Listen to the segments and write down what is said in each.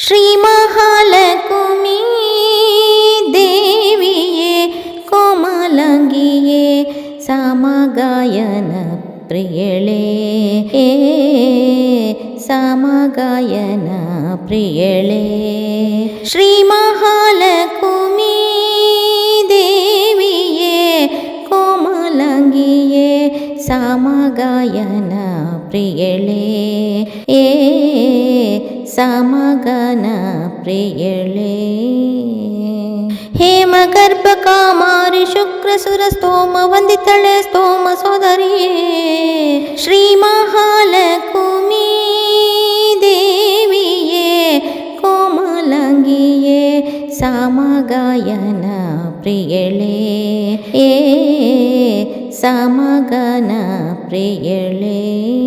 ಶ್ರೀ ಮಹಾಲಕ್ಷ್ಮೀ ದೇವಿಯೇ ಕೋಮಲಂಗಿಯೇ ಸಮಗಾಯನ ಪ್ರಿಯಳೇ ಏ ಸಮಗಾಯನ ಪ್ರಿಯಳೇ ಶ್ರೀ ಮಹಾಲಕ್ಷ್ಮೀ ದೇವಿಯೇ ಕೋಮಲಂಗಿಯೇ ಸಮಗಾಯನ ಪ್ರಿಯಳೇ ಏ ಸಮಗನ ಪ್ರಿಯಳೇ. ಹೇಮ ಗರ್ಭ ಕಾಮಾರಿ ಶುಕ್ರ ಸುರ ಸ್ತೋಮ ವಂದಿತಳೆ ಸ್ತೋಮ ಸೋದರಿಯೇ. ಶ್ರೀ ಮಹಾಲಕುಮಿ ದೇವಿಯೇ, ಕೋಮಲಂಗಿಯೇ, ಸಮಗಾಯನ ಪ್ರಿಯಳೇ. ಏ, ಸಮಗನ ಪ್ರಿಯಳೇ.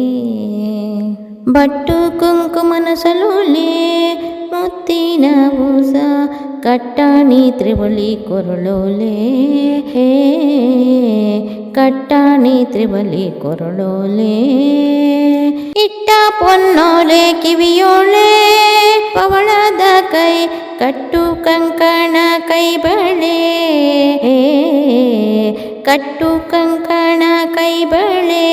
ಬಟ್ಟು ಕುಂಕುಮನ ಸಲೋಲೆ ಮುತ್ತಿನ ಊಸ ಕಟ್ಟಾಣಿ ತ್ರಿವಳಿ ಕೊರಳೋಲೆ ಹೇ ಕಟ್ಟಾಣಿ ತ್ರಿವಳಿ ಕೊರಳೋಲೆ ಇಟ್ಟ ಪೊನ್ನೋಲೆ ಕಿವಿಯೋಳೆ ಪವಳದ ಕೈ ಕಟ್ಟು ಕಂಕಣ ಕೈ ಬಳೆ ಕಟ್ಟು ಕಂಕಣ ಕೈಬಳೆ.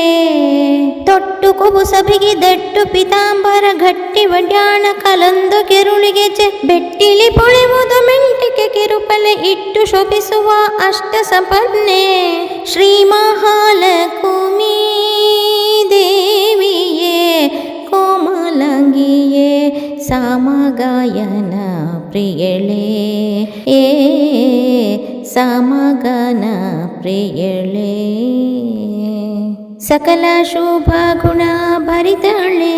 ತೊಟ್ಟು ಕುಬುಸ ದಟ್ಟು ಪಿತಾಂಬರ ಘಟ್ಟಿ ವಡ್ಯಾಣ ಕಲಂದು ಕೆರುಳಿಗೆ ಚೆ. ಬೆಟ್ಟಿಲಿ ಪೊಳೆವುದು ಮೆಂಟಿಕೆ ಕಿರುಪಲೆ ಇಟ್ಟು ಶೋಭಿಸುವ ಅಷ್ಟ ಸಂಪನ್ನೆ. ಶ್ರೀ ಮಹಾಲಕುಮಿ ದೇವಿಯೇ, ಕೋಮಲಂಗಿಯೇ, ಸಾಮಗಾಯನ ಪ್ರಿಯಳೇ. ಏ ಸಮಗನ ಪ್ರಿಯಳೇ ಸಕಲ ಶುಭ ಗುಣ ಭರಿತಳೆ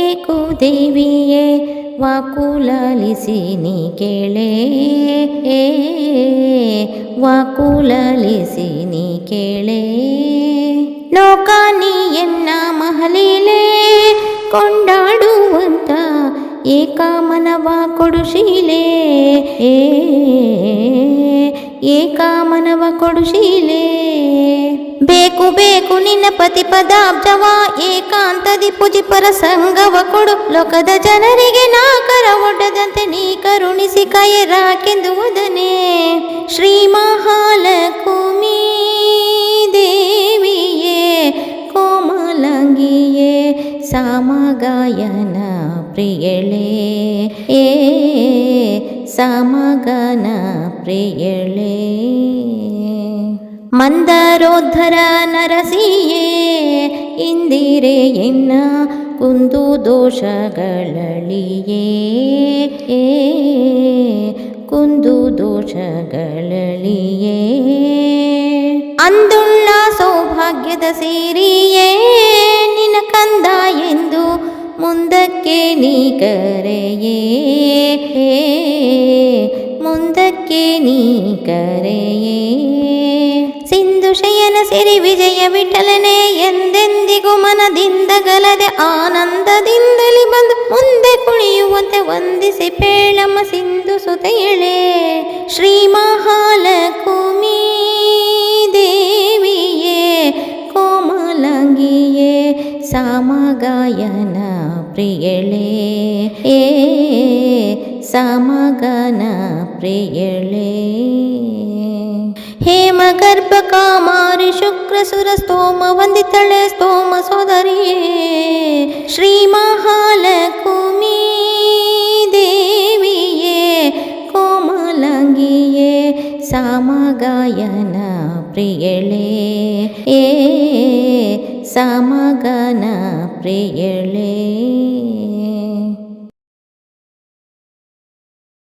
ಏಕೋ ದೇವಿಯೇ ವಾಕುಲಲಿಸಿ ನೀ ಕೇಳೆ ಏ ವಾಕುಲಲಿಸಿ ನೀ ಕೇಳೆ ಲೋಕ ನೀ ಎನ್ನ ಮಹಲೀಲೆ ಕೊಂಡಾಡುವಂತ ಏಕಾಮನವ ಕೊಡುಶೀಲೆ ಏ ಏಕಾಮನವ ಕೊಡುಶೀಲೆ ಬೇಕು ಬೇಕು, ನಿನ್ನ ಪತಿ ಪದಾಬ್ಜವ, ಏಕಾಂತದಿ ಪುಜಿಪರ ಸಂಗವ ಕೊಡು. ಲೋಕದ ಜನರಿಗೆ ನಾಕರ ಒಡ್ಡದಂತೆ ನೀ ಕರುಣಿಸಿ ಕೈರಾಕೆಂದು ಉದನೆ ಶ್ರೀ ಮಹಾಲಕುಮಿ ದೇವಿಯೇ, ಕೋಮಲಂಗಿಯೇ, ಸಾಮಗಾಯನ ಪ್ರಿಯಳೇ. ಏ, ಸಮಗನ ಪ್ರಿಯಳೇ ಮಂದರೋದ್ಧರ ನರಸಿಯೇ, ಇಂದಿರೆ ಎನ್ನ ಕುಂದು ದೋಷಗಳಳಿಯೇ. ಕುಂದು ದೋಷಗಳಳಿಯೇ. ಅಂದುಳ್ಳ ಸೌಭಾಗ್ಯದ ಸಿರಿಯೇ ನಿನ ಕಂದ ಎಂದು ಮುಂದಕ್ಕೆ ನೀ ಕರೆಯೇ. ಕರೆಯೇ. ಸಿಂಧು ಶಯನ ಸಿರಿ ವಿಜಯ ವಿಠಲನೆ ಎಂದೆಂದಿಗೂ ಮನದಿಂದ ಗಲದೆ ಆನಂದದಿಂದಲಿ ಬಂದು ಮುಂದೆ ಕುಣಿಯುವಂತೆ ವಂದಿಸಿ ಪೇಳಮ್ಮ ಸಿಂಧು ಸುತೆಯಳೆ. ಶ್ರೀ ಮಹಾಲಕುಮಿ ದೇವಿಯೇ, ಕೋಮಲಂಗಿಯೇ, ಸಾಮಗಾಯನ ಪ್ರಿಯಳೇ. ಏ, ಸಮಗನ ಪ್ರಿಯಳೇ. हेमगर्भकामारि शुक्रसुरस्तोमवन्दितले स्तोम सोदर्ये श्रीमहालकुमी देवीये कोमलङ्गिये सामगायन प्रियले ए समगन प्रियले